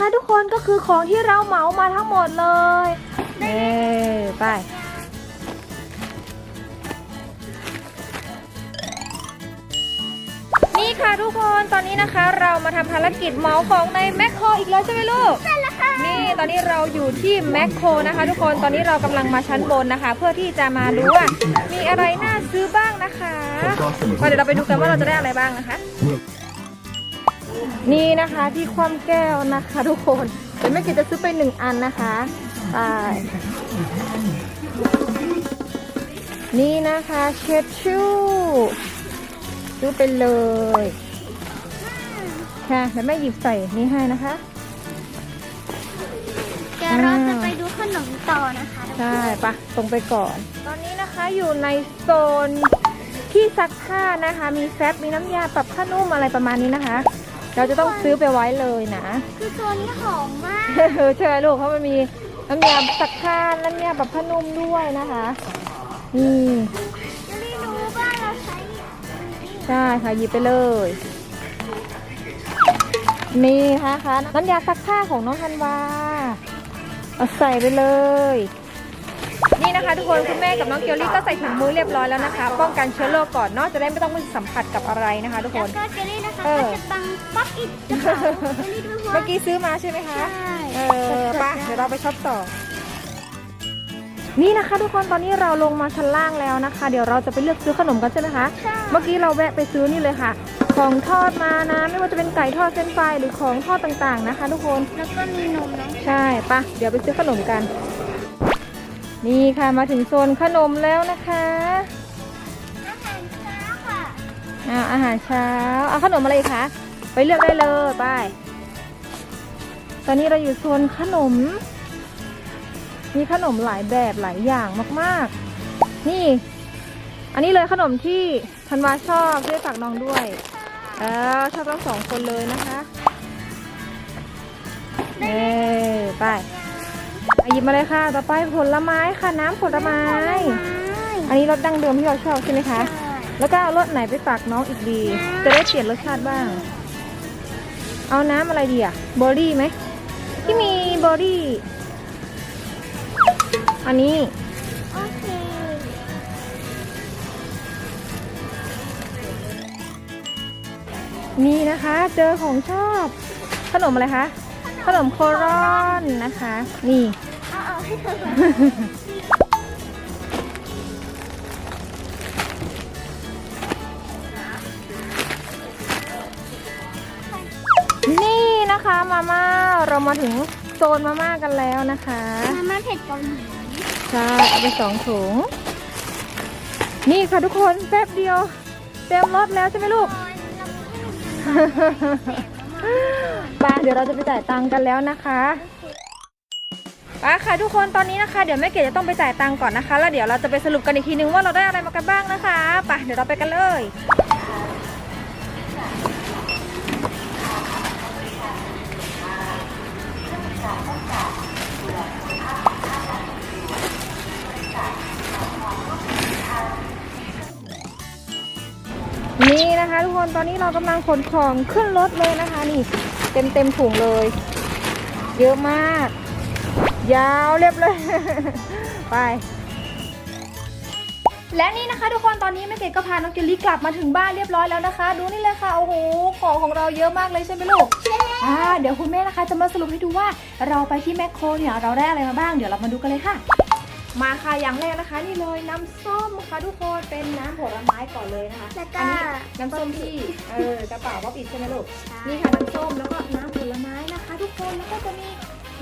นะคะทุกคนก็คือของที่เราเหมามาทั้งหมดเลยเน่ไป นี่ค่ะทุกคนตอนนี้นะคะ เรามาทำภารกิจเหมาของในแมคโครอีกแล้วใช่ไหมลูก ใช่แล้วค่ะ นี่ตอนนี้เราอยู่ที่แมคโครนะคะ ทุกคนตอนนี้เรากำลังมาชั้นบนนะคะ เพื่อที่จะมาดูว่ามีอะไรน่าซื้อบ้างนะคะมาเดี๋ยวเราไปดูกันว่าเราจะได้อะไรบ้างนะคะ นี่นะคะที่ความแก้วนะคะ ทุกคนเดี๋ยวแม่กิจจะซื้อไปหนึ่งอันนะคะไปนี่นะคะเช็ดชู่ซื้อไปเลยค่ะแล้วแม่หยิบใส่นี่ให้นะคะเดี๋ยวเราจะไปดูขนมต่อนะคะใช่ปะตรงไปก่อน ตอนนี้นะคะอยู่ในโซนที่ซักผ้านะคะ มีแฟบมีน้ำยาปรับผ้านุ่มอะไรประมาณนี้นะคะ เราจะต้องซื้อไปไว้เลยนะ คือตัวนี้หอมมากใช่ไหมลูกเพราะมันมีน้ำยาซักผ้าน้ำยาปรับผ้านุ่มด้วยนะคะนี่จะได้รู้ว่าเราใช้ใช่ค่ะหยิบไปเลยนี่นะคะน้ำยาซักผ้าของน้องธันวาเอาใส่ไปเลย นี่นะคะทุกคนคุณแม่กับน้องเกียวลี่ก็ใส่ถุงมือเรียบร้อยแล้วนะคะ ป้องกันเชื้อโรคก่อนเนาะจะได้ไม่ต้องไปสัมผัสกับอะไรนะคะ ทุกคแล้วนก็เจลลี่นะคะเอก็อจะบังป๊อปอิดกระเป๋าเจลลี่ด้วยเพราะเมื่อกี้ซื้อมาใช่ไหมคะใช่ เออไปะเดี๋ยวเราไปช็อปต่อ นี่นะคะ ทุกคนตอนนี้เราลงมาชั้นล่างแล้วนะคะ เดี๋ยวเราจะไปเลือกซื้อขนมกันใช่ไหมคะ ใช่เมื่อกี้เราแวะไปซื้อนี่เลยค่ะ ของทอดมานะ ไม่ว่าจะเป็นไก่ทอดเส้นไฟหรือของทอดต่างๆนะคะ ทุกคน แล้วก็มีนมนะใช่ปะเดี๋ยวไปซื้อขนมกัน นี่ค่ะมาถึงโซนขนมแล้วนะคะอาหารเช้าค่ะอ่าอาหารเช้าเอาขนมอะไรอีกคะ ไปเลือกได้เลยไปตอนนี้เราอยู่โซนขนม มีขนมหลายแบบหลายอย่างมากๆ นี่ อันนี้เลยขนมที่ธันวาชอบที่ได้ฝากน้องด้วยเออชอบทั้งสองคนเลยนะคะเอ้ไปอะ หยิบมาเลยค่ะ ต่อไปผลไม้ค่ะน้ำผลไม้ อันนี้รสดั้งเดิมที่เราชอบใช่ไหมคะ แล้วก็เอารสไหนไปฝากน้องอีกดี จะได้เปลี่ยนรสชาติบ้าง เอาน้ำอะไรดีอะเบอร์รี่ไหมที่มีเบอร์รี่ อันนี้ โอเคนี่นะคะเจอของชอบ ขนมอะไรคะ ขนมโครอนนะคะ นี่ นี่นะคะมาม่าเรามาถึงโซนมาม่ากันแล้วนะคะมาม่าเผ็ดเกาหลีใช่เอาไปสองถุง นี่ค่ะทุกคนแป๊บเดียว เต็มรถแล้วใช่ไหมลูกไปเดี๋ยวเราจะไปจ่ายตังค์กันแล้วนะคะ ไปค่ะทุกคนตอนนี้นะคะ เดี๋ยวแม่เกดจะต้องไปจ่ายตังค์ก่อนนะคะ แล้วเดี๋ยวเราจะไปสรุปกันอีกทีนึงว่าเราได้อะไรมากันบ้างนะคะไปเดี๋ยวเราไปกันเลยนี่นะคะทุกคนตอนนี้เรากำลังขนของขึ้นรถเลยนะคะ นี่เต็มเต็มถุงเลย เยอะมาก ยาวเรียบเลย ไป และนี่นะคะทุกคนตอนนี้แม่เกดก็พาน้องเกลลี่กลับมาถึงบ้านเรียบร้อยแล้วนะคะ ดูนี่เลยค่ะโอ้โหของของเราเยอะมากเลยใช่ไหมลูกอ่าเดี๋ยวคุณแม่นะคะจะมาสรุปให้ดูว่าเราไปที่แมคโครเนี่ยเราได้อะไรมาบ้างเดี๋ยวเรามาดูกันเลยค่ะ มาค่ะอย่างแรกนะคะ นี่เลยน้ำส้มค่ะทุกคนเป็นน้ำผลไม้ก่อนเลยนะคะแล้วก็อันนี้น้ำส้มที่เออกระเป๋าว่าปิดใช่ไหมลูกนี่ค่ะน้ำส้มแล้วก็น้ำผลไม้นะคะ ทุกคนแล้วก็จะมี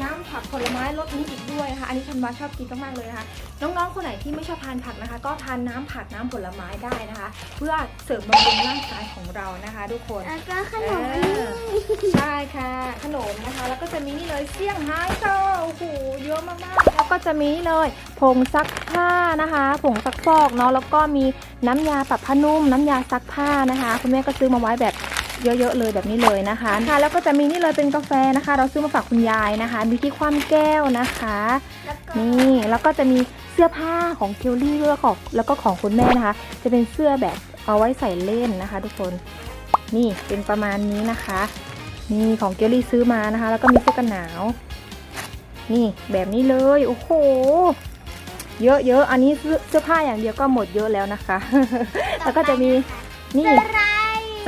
น้ำผักผลไม้รสนี้อีกด้วยนะคะ อันนี้ธันวาชอบกินมากๆเลยนะคะ น้องๆ คนไหนที่ไม่ชอบทานผักนะคะ ก็ทานน้ำผักน้ำผลไม้ได้นะคะ เพื่อเสริมบำรุงร่างกายของเรานะคะทุกคนแล้วก็ขนมอันนี้ใช่ค่ะ ขนมนะคะ แล้วก็จะมีนี่เลยเซี่ยงไฮ้โชว์โอ้โหเยอะมากๆ แล้วก็จะมีนี่เลยผงซักผ้านะคะผงซักฟอกเนาะแล้วก็มีน้ำยาปรับผ้านุ่ม น้ำยาซักผ้านะคะ คุณแม่ก็ซื้อมาไว้แบบ เยอะๆเลยแบบนี้เลยนะคะค่ะแล้วก็จะมีนี่เลยเป็นกาแฟนะคะ เราซื้อมาฝากคุณยายนะคะ มีที่คว่ำแก้วนะคะแล้วก็นี่แล้วก็จะมีเสื้อผ้าของคิวลี่ด้วยของแล้วก็ของคุณแม่นะคะ จะเป็นเสื้อแบบเอาไว้ใส่เล่นนะคะ ทุกคนนี่เป็นประมาณนี้นะคะนี่ของเกลลี่ซื้อมานะคะ แล้วก็มีเสื้อกันหนาว นี่แบบนี้เลยโอ้โหเยอะเยอะอันนี้เสื้อเสื้อผ้าอย่างเดียวก็หมดเยอะแล้วนะคะ แล้วก็จะมีนี่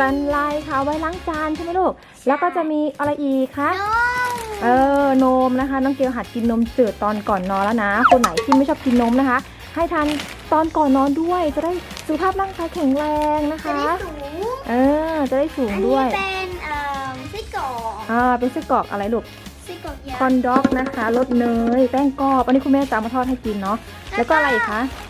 สไลด์ซันไลท์ค่ะเอาไว้ล้างจานใช่ไหมลูก แล้วก็จะมีอะไรอีกคะนมเออนมนะคะ น้องเกลหัดกินนมจืดตอนก่อนนอนแล้วนะ คนไหนที่ไม่ชอบกินนมนะคะ ให้ทานตอนก่อนนอนด้วย จะได้สุขภาพร่างกายแข็งแรงนะจะคะได้สูงเออ จะได้สูงอันด้นี้วยเป็นเอ่อไส้กรอกอ่าเป็นไส้กรอกอะไรลูกไส้กรอกยาคอนด็อกนะคะรสเนยแป้งกรอบ อันนี้คุณแม่จะเอามาทอดให้กินเนาะแล้วก็อะไรอีกคะไก่ป๊อป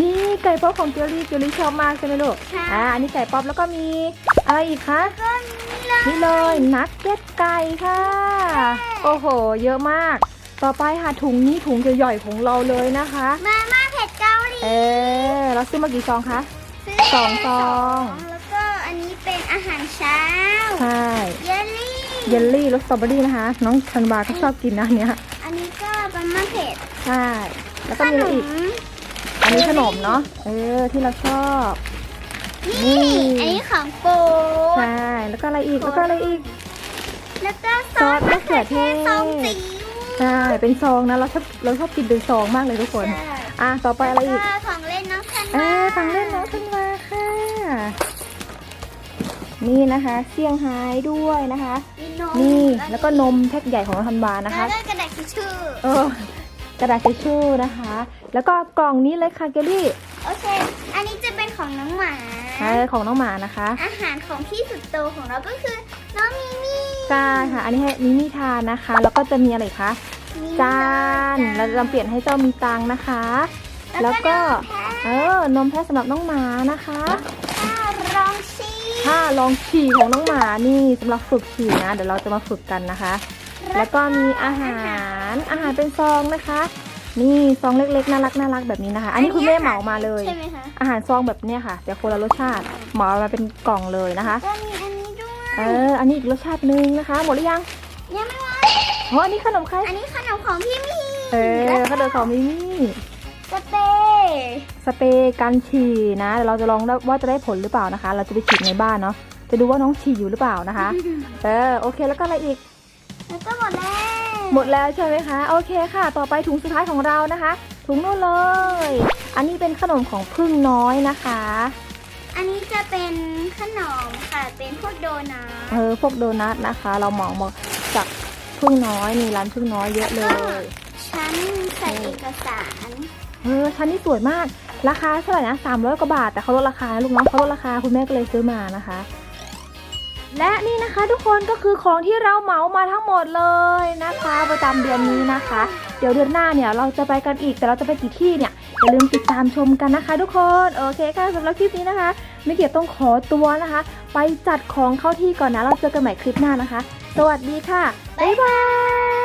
นี่ไก่ป๊อปของเจลลี่เจลลี่ชอบมากใช่ไหมลูกค่ะอ่าอันนี้ไก่ป๊อปแล้วก็มีอะไรอีกคะ ก็นี่เลย นี่เลยนักเก็ตไก่ค่ะ โอ้โห เยอะมาก ต่อไปค่ะถุงนี้ถุงใหญ่ๆของเราเลยนะคะ มาม่าเผ็ดเกาหลีเออเราซื้อมากี่ซองคะ ซื้สองซอง แล้วก็อันนี้เป็นอาหารเช้า ใช่เยลลี่ เยลลี่รสสตรอเบอรี่นะคะ น้องธันวาก็ชอบกินนะอันเนี้ยอันนี้ก็มาม่าเผ็ดใช่แล้วก็มีอะไรอีกอั นนี้ขนมเนาะ เออ ที่เราชอบ นี่นี่อันนี้ของโปรดใช่ แล้วก็อะไรอีก แล้วก็อะไรอีก แล้วก็ซซออสสมะมะเขืเขืออเทเทศศซองจิ๋วใช่ เป็นซองนะ เราชอบเราชอบกินเป็นซองมากเลยทุกคนใช่อะ ต่อไปอะไรอีกก็ของเล่นน้องธันเอวาอฟังเล่นน้องธันวาค่ะ นี่นะคะเซี่ยงไฮ้ด้วยนะคะมีนมนี่ แล้วก็นมแพ็คใหญ่ของน้องธันวานะคะ แล้วก็กระดาษทิชชู่เออ กระดาษทิชชู่นะคะ แล้วก็กล่องนี้เลยค่ะเกลลี่โอเค อันนี้จะเป็นของน้องหมา ใช่ของน้องหมานะคะ อาหารของพี่สุดโตของเราก็คือน้องมิมี่ใช่ค่ะ อันนี้ให้มิมี่ทานนะคะ แล้วก็จะมีอะไรอีกคะมีจาน เราจะเปลี่ยนให้เจ้ามีตังค์นะคะ แล้วก็ เออนมแพะสำหรับน้องหมานะคะข้าวรองชีถ้าลองฉี่ของน้องหมานี่สำหรับฝึกฉี่นะ เดี๋ยวเราจะมาฝึกกันนะคะ แล้วก็มีอาหารอาหารเป็นซองนะคะ นี่ซองเล็กๆน่ารักน่ารักแบบนี้นะคะ อันนี้คุณแม่เหมามาเลยใช่ไหมคะอาหารซองแบบเนี้ยค่ะแต่คนละรสชาติเหมามาเป็นกล่องเลยนะคะก็มีอันนี้ด้วยเอออันนี้อีกรสชาติหนึงนะคะ หมดหรือยังยังไม่หมดอ๋ออันนี้ขนมใครอันนี้ขนมของพี่มี่เออขนมของมิมี่สเปรย์สเปรย์กันฉี่นะเดี๋ยวเราจะลองว่าจะได้ผลหรือเปล่านะคะ เราจะไปฉีดในบ้านเนาะจะดูว่าน้องฉี่อยู่หรือเปล่านะคะ เออโอเคแล้วก็อะไรอีก แล้วก็หมดแล้ว หมดแล้วใช่ไหมคะ โอเคค่ะ ต่อไปถุงสุดท้ายของเรานะคะ ถุงนู้นเลย อันนี้เป็นขนมของพึ่งน้อยนะคะ อันนี้จะเป็นขนมค่ะ เป็นพวกโดนัท เออ พวกโดนัทนะคะ เราเหมามาจากพึ่งน้อยนี่ร้านพึ่งน้อยเยอะเลยชั้นใส่เอกสาร เออชั้นนี้สวยมาก ราคาเท่าไหร่นะสามร้อยกว่าบาท แต่เขาลดราคานะลูกน้องเขาลดราคาคุณแม่ก็เลยซื้อมานะคะ และนี่นะคะทุกคนก็คือของที่เราเหมามาทั้งหมดเลยนะคะ ประจำเดือนนี้นะคะ เดี๋ยวเดือนหน้าเนี่ยเราจะไปกันอีกแต่เราจะไปกี่ที่เนี่ยอย่าลืมติดตามชมกันนะคะ ทุกคนโอเคค่ะสำหรับคลิปนี้นะคะไม่เกียวต้องขอตัวนะคะ ไปจัดของเข้าที่ก่อนนะเราเจอกันใหม่คลิปหน้านะคะ สวัสดีค่ะบ๊ายบาย